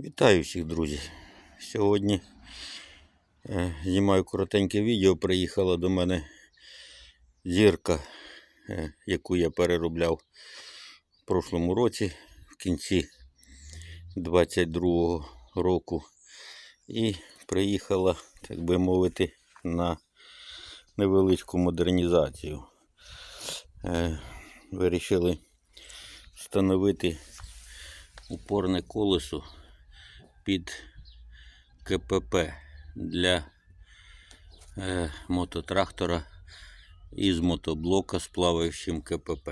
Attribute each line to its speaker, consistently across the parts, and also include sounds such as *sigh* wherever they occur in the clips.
Speaker 1: Вітаю всіх, друзі. Сьогодні е, знімаю коротеньке відео. Приїхала до мене зірка, е, яку я переробляв в прошлому році, в кінці 22-го року. І приїхала, так би мовити, на невеличку модернізацію. Е, Вирішили встановити упорне колесо під КПП для е, мототрактора із мотоблока з плаваючим КПП.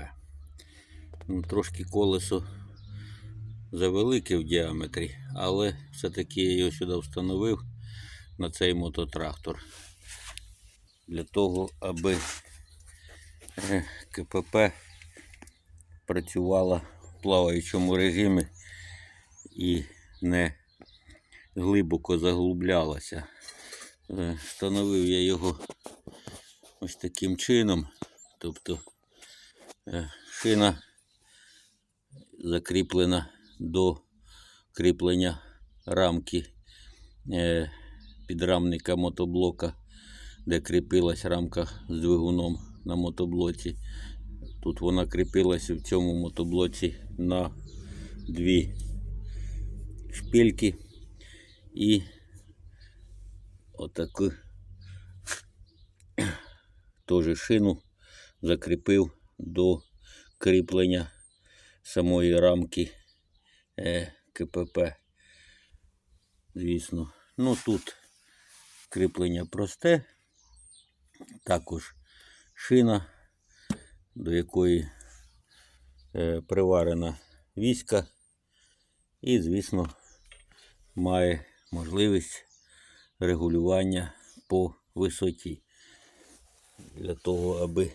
Speaker 1: Ну, трошки колесо завелике в діаметрі, але все-таки я його сюди встановив на цей мототрактор. Для того, аби е, КПП працювала в плаваючому режимі і не глибоко заглублялася. Е, Встановив я його ось таким чином. Тобто е, шина закріплена до кріплення рамки е, підрамника мотоблока, де кріпилась рамка з двигуном на мотоблоці. Тут вона кріпилася в цьому мотоблоці на дві шпильки і отаку *clears throat* теж шину закріпив до кріплення самої рамки е, КПП. Звісно. Ну тут кріплення просте, також шина, до якої е, приварена віська. І, звісно, має можливість регулювання по висоті. Для того, аби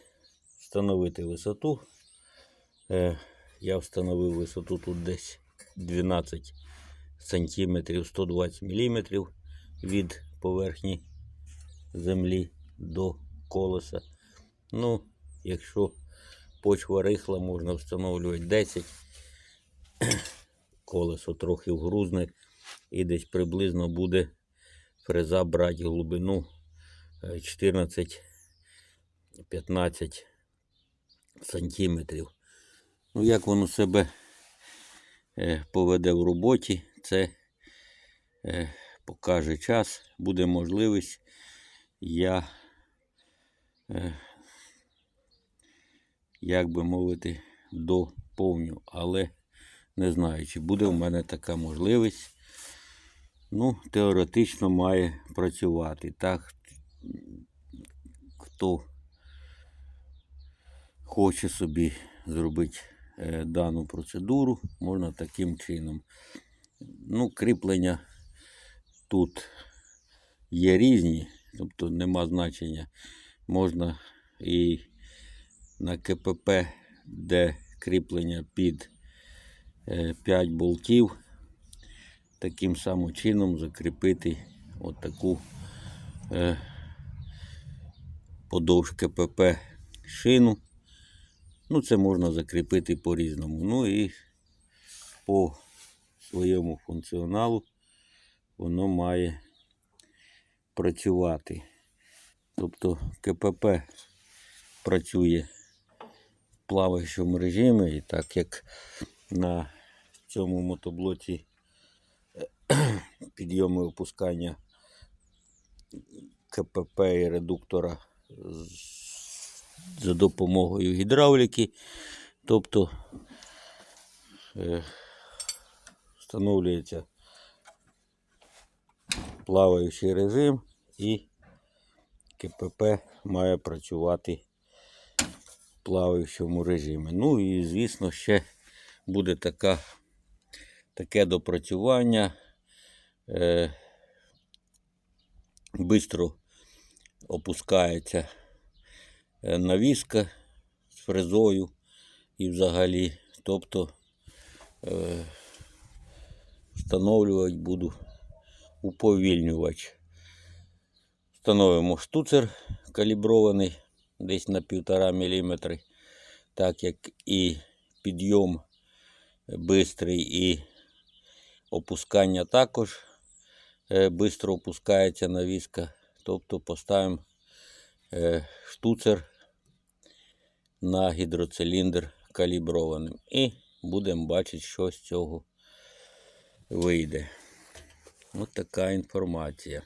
Speaker 1: встановити висоту, е, я встановив висоту тут десь 12 сантиметрів 120 мм від поверхні землі до колеса. Ну, якщо почва рихла, можна встановлювати 10 колесо трохи вгрузне і десь приблизно буде фреза брати глибину е, 14-15 сантиметрів. Ну, як воно себе е, поведе в роботі, це е, покаже час, буде можливість. Я, е, як би мовити, доповню, але не знаю, чи буде в мене така можливість. Ну, теоретично має працювати. Так, хто хоче собі зробити е, дану процедуру, можна таким чином. Ну, кріплення тут є різні, тобто нема значення. Можна і на КПП, де кріплення під 5 болтів, таким самим чином закріпити отаку е, подовж КПП шину. Ну, це можна закріпити по-різному. Ну і по своєму функціоналу воно має працювати. Тобто КПП працює в плаваючому режимі, і так як на цьому мотоблоці підйому і опускання КПП і редуктора за допомогою гідравліки. Тобто е, встановлюється плаваючий режим і КПП має працювати в плаваючому режимі. Ну і звісно ще буде така, таке допрацювання. Е, бистро опускається е, навіска з фрезою і взагалі. Тобто е, встановлювати буду уповільнювач. Встановимо штуцер калібрований десь на 1,5 мм, так як і підйом бистрий і Опускання також швидко опускається навіска. Тобто поставимо е, штуцер на гідроциліндр каліброваним. І будемо бачити, що з цього вийде. Ось така інформація.